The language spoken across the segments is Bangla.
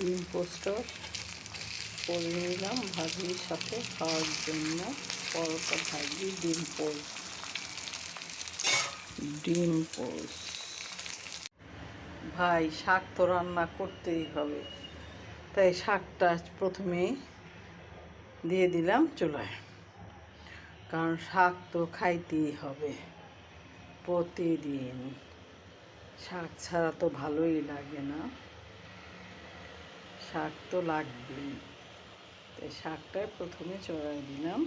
ডিম পোস্টর করে নিলাম ভাজির সাথে খাওয়ার জন্য। পরোটা ভাজি, ডিম পোস্ট। ডিম পোস্ট। ভাই, শাক তো রান্না করতেই হবে। তাই শাকটা প্রথমেই দিয়ে দিলাম চুলায়। কারণ শাক তো খাইতেই হবে প্রতিদিন। শাক ছাড়া তো ভালোই লাগে না। শাক তো লাগবেই। তাই শাকটায় প্রথমে চড়াই দিলাম।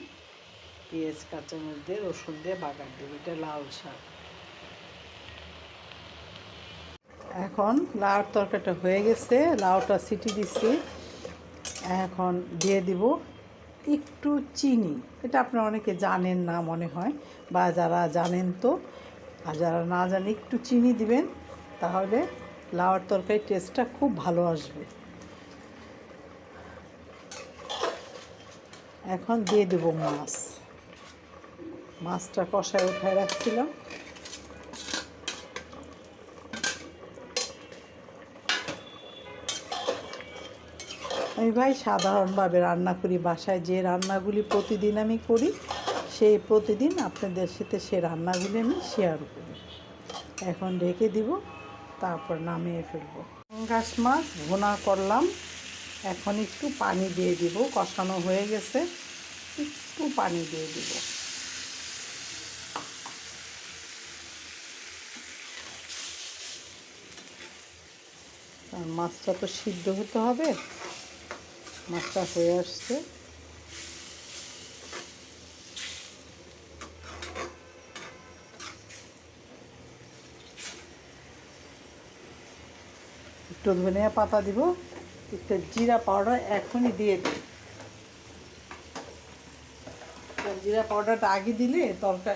পেঁয়াজ, কাঁচামরিচ দিয়ে, রসুন দিয়ে বাগার দেব। এটা লাল শাক। এখন লাউর তরকারিটা হয়ে গেছে। লাউটা সিটি দিচ্ছি। এখন দিয়ে দিব একটু চিনি। এটা আপনারা অনেকে জানেন না মনে হয়, বা যারা জানেন তো, আর যারা না জানে একটু চিনি দিবেন, তাহলে লাউর তরকারির টেস্টটা খুব ভালো আসবে। এখন দিয়ে দেবো মাছ। মাছটা কষায় উঠায় রাখছিলাম। আমি ভাই সাধারণভাবে রান্না করি বাসায়। যে রান্নাগুলি প্রতিদিন আমি করি, সেই প্রতিদিন আপনাদের সাথে সে রান্নাগুলি আমি শেয়ার করি। এখন রেখে দিব, তারপর নামিয়ে ফেলব। গাছ মাছ ভুনা করলাম। এখন একটু পানি দিয়ে দিব, কষানো হয়ে গেছে, একটু পানি দিয়ে দিব। মাছটা তো সিদ্ধ হতে হবে, মাছটা হয়ে আসছে। একটু ধনিয়া পাতা দিব একটু জিরা পাউডার এখনই দিয়ে দিই। জিরা পাউডারটা আগে দিলে তরকার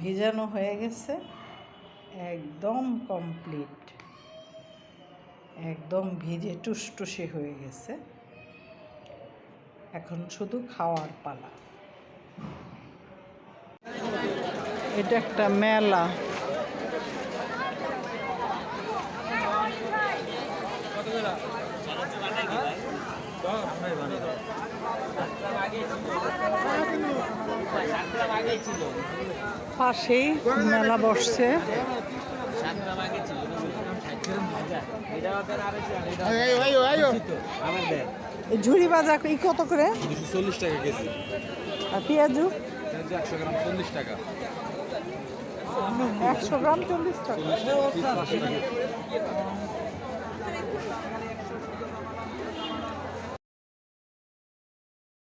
ভেজানো হয়ে গেছে। একদম কমপ্লিট একদম ভিজে টুসটুসে হয়ে গেছে। এখন শুধু খাওয়ার পালা। এটা একটা মেলা। পাশেই মেলা বসছে। ঝুড়ি বাজা এই কত করে? দুশো চল্লিশ টাকা কেজি। আর পেঁয়াজু? একশো গ্রাম চল্লিশ টাকা। একশো গ্রাম চল্লিশ টাকা।